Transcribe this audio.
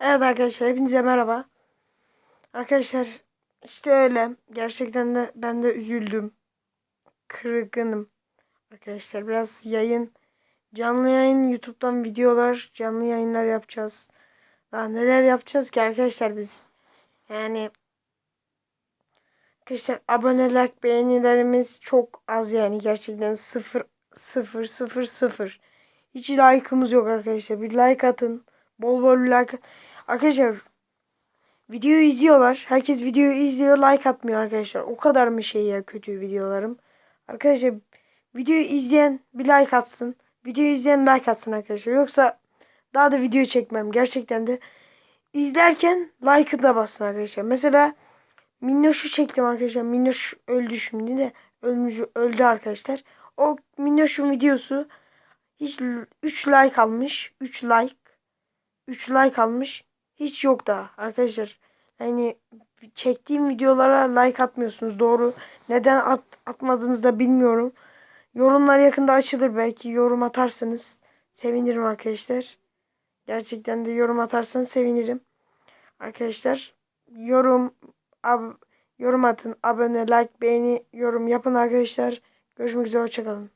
Evet arkadaşlar hepinize merhaba. Arkadaşlar işte öyle. Gerçekten de ben de üzüldüm. Kırgınım. Arkadaşlar biraz yayın canlı yayın YouTube'dan videolar canlı yayınlar yapacağız. Daha neler yapacağız ki arkadaşlar biz. Yani arkadaşlar abone like beğenilerimiz çok az yani gerçekten sıfır sıfır sıfır sıfır. Hiç like'ımız yok arkadaşlar. Bir like atın. Bol bol like. Arkadaşlar videoyu izliyorlar. Herkes videoyu izliyor. Like atmıyor arkadaşlar. O kadar mı şey ya kötü videolarım. Arkadaşlar videoyu izleyen bir like atsın. Videoyu izleyen like atsın arkadaşlar. Yoksa daha da video çekmem. Gerçekten de izlerken like'ı da basın arkadaşlar. Mesela Minnoş'u çektim arkadaşlar. Minnoş öldü şimdi de. Ölmüş, öldü arkadaşlar. O Minnoş'un videosu hiç 3 like almış. 3 like. 3 like almış. Hiç yok daha arkadaşlar. Yani çektiğim videolara like atmıyorsunuz. Doğru. Neden at, atmadığınızı da bilmiyorum. Yorumlar yakında açılır belki. Yorum atarsınız. Sevinirim arkadaşlar. Gerçekten de yorum atarsanız sevinirim. Arkadaşlar yorum ab, yorum atın. Abone, like, beğeni, yorum yapın arkadaşlar. Görüşmek üzere. Hoşçakalın.